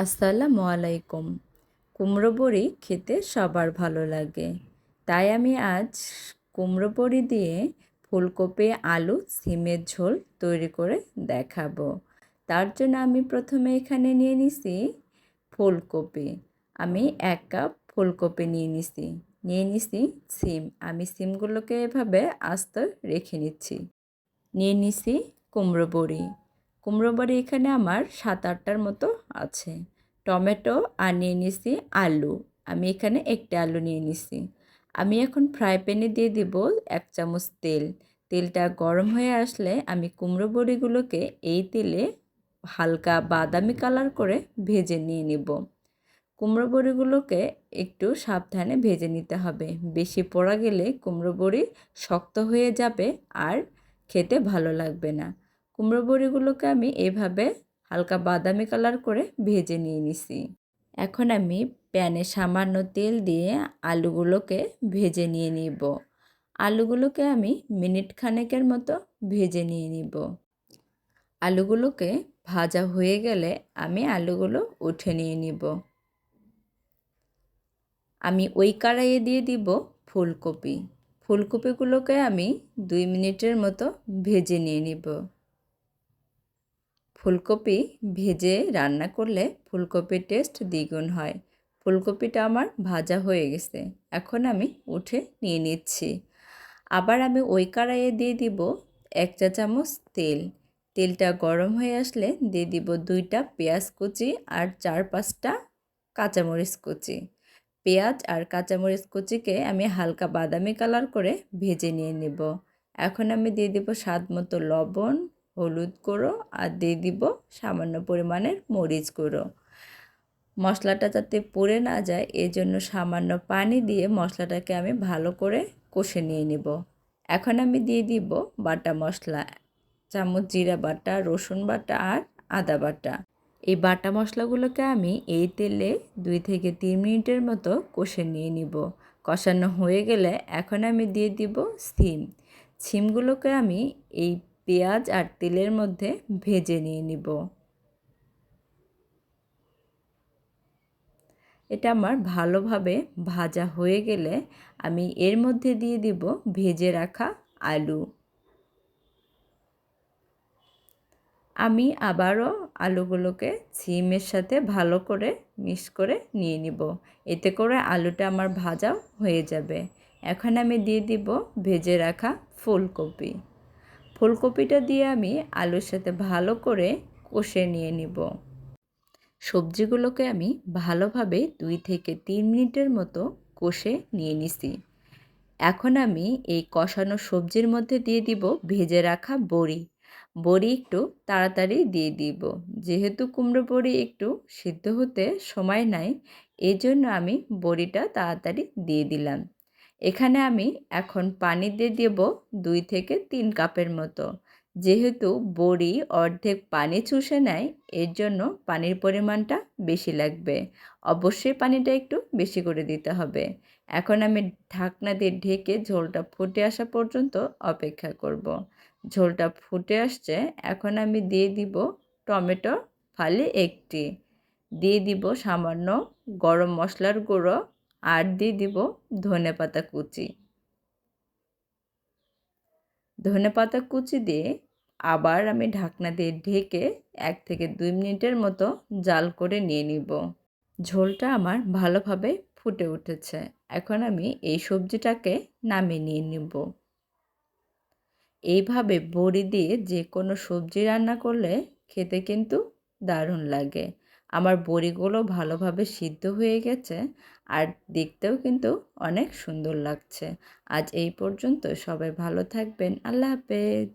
আসসালামু আলাইকুম। কুমড়ো বড়ি খেতে সবার ভালো লাগে। তাই আমি আজ কুমড়ো বড়ি দিয়ে ফুলকপি, আলু, সিমের ঝোল তৈরি করে দেখাবো। তার জন্য আমি প্রথমে এখানে নিয়ে নিছি ফুলকপি। আমি এক কাপ ফুলকপি নিয়ে নিছি। নিয়ে নিছি সিম। আমি সিমগুলোকে এভাবে আস্ত রেখে নিচ্ছি। নিয়ে নিছি কুমড়ো বড়ি। কুমড়ো বড়ি এখানে আমার সাত আটটার মতো আছে। টমেটো আর নিয়ে নিছি, আলু। আমি এখানে একটা আলু নিয়ে নিছি। আমি এখন ফ্রাই প্যানে দিয়ে দিব এক চামচ তেল। তেলটা গরম হয়ে আসলে আমি কুমড়ো বড়িগুলোকে এই তেলে হালকা বাদামি কালার করে ভেজে নিয়ে নিব। কুমড়ো বড়িগুলোকে একটু সাবধানে ভেজে নিতে হবে। বেশি পোড়া গেলে কুমড়ো বড়ি শক্ত হয়ে যাবে আর খেতে ভালো লাগবে না। কুমড়ো বড়িগুলোকে আমি এভাবে হালকা বাদামি কালার করে ভেজে নিয়ে নিছি। এখন আমি প্যানে সামান্য তেল দিয়ে আলুগুলোকে ভেজে নিয়ে নিব। আলুগুলোকে আমি মিনিট খানেকের মতো ভেজে নিয়ে নিব। আলুগুলোকে ভাজা হয়ে গেলে আমি আলুগুলো উঠে নিয়ে নিব। আমি ওই কড়াইয়ে দিয়ে দিব ফুলকপি। ফুলকপিগুলোকে আমি দুই মিনিটের মতো ভেজে নিয়ে নিব। ফুলকপি ভেজে রান্না করলে ফুলকপির টেস্ট দ্বিগুণ হয়। ফুলকপিটা আমার ভাজা হয়ে গেছে, এখন আমি উঠে নিয়ে নিচ্ছি। আবার আমি ওই কড়াইয়ে দিয়ে দিব এক চা চামচ তেল। তেলটা গরম হয়ে আসলে দিয়ে দিব দুইটা পেঁয়াজ কুচি আর চার পাঁচটা কাঁচামরিচ কুচি। পেঁয়াজ আর কাঁচামরিচ কুচিকে আমি হালকা বাদামি কালার করে ভেজে নিয়ে নেব। এখন আমি দিয়ে দিব স্বাদ মতো লবণ হলুদ গুঁড়ো আর দিয়ে দিব সামান্য পরিমাণের মরিচ গুঁড়ো। মশলাটা যাতে পুড়ে না যায় এই জন্য সামান্য পানি দিয়ে মশলাটাকে আমি ভালো করে কষে নিয়ে নেব। এখন আমি দিয়ে দিব বাটা মশলা, চামচ জিরা বাটা, রসুন বাটা আর আদা বাটা। এই বাটা মশলাগুলোকে আমি এই তেলে দুই থেকে তিন মিনিটের মতো কষে নিয়ে নিব। কষানো হয়ে গেলে এখন আমি দিয়ে দিব সিম। সিমগুলোকে আমি এই পেঁয়াজ আর তেলের মধ্যে ভেজে নিয়ে নিব। এটা আমার ভালোভাবে ভাজা হয়ে গেলে আমি এর মধ্যে দিয়ে দিব ভেজে রাখা আলু। আমি আবারও আলুগুলোকে সিমের সাথে ভালো করে মিক্স করে নিয়ে নিব। এতে করে আলুটা আমার ভাজাও হয়ে যাবে। এখন আমি দিয়ে দিব ভেজে রাখা ফুলকপি। ফুলকপিটা দিয়ে আমি আলুর সাথে ভালো করে কষে নিয়ে নিব। সবজিগুলোকে আমি ভালোভাবে দুই থেকে তিন মিনিটের মতো কষে নিয়ে নিছি। এখন আমি এই কষানো সবজির মধ্যে দিয়ে দিব ভেজে রাখা বড়ি। বড়ি একটু তাড়াতাড়ি দিয়ে দিব। যেহেতু কুমড়ো বড়ি একটু সিদ্ধ হতে সময় নাই এই জন্য আমি বড়িটা তাড়াতাড়ি দিয়ে দিলাম। এখানে আমি এখন পানি দিয়ে দেব দুই থেকে তিন কাপের মতো। যেহেতু বড়ি অর্ধেক পানি চুষে নেয়, এর জন্য পানির পরিমাণটা বেশি লাগবে। অবশ্যই পানিটা একটু বেশি করে দিতে হবে। এখন আমি ঢাকনা দিয়ে ঢেকে ঝোলটা ফুটে আসা পর্যন্ত অপেক্ষা করব। ঝোলটা ফুটে আসছে, এখন আমি দিয়ে দিব টমেটো ফালি একটি। দিয়ে দিব সামান্য গরম মশলার গুঁড়ো আর দিয়ে দিব ধনে পাতা কুচি। ধনে পাতা কুচি দিয়ে আবার আমি ঢাকনা দিয়ে ঢেকে এক থেকে দুই মিনিটের মতো জাল করে নিয়ে নিব। ঝোলটা আমার ভালোভাবে ফুটে উঠেছে। এখন আমি এই সবজিটাকে নামিয়ে নিয়ে নিব। এইভাবে বড়ি দিয়ে যে কোনো সবজি রান্না করলে খেতে কিন্তু দারুণ লাগে। আমার বড়িগুলো ভালোভাবে সিদ্ধ হয়ে গেছে আর দেখতেও কিন্তু অনেক সুন্দর লাগছে। আজ এই পর্যন্ত সবাই ভালো থাকবেন। আল্লাহ হাফেজ।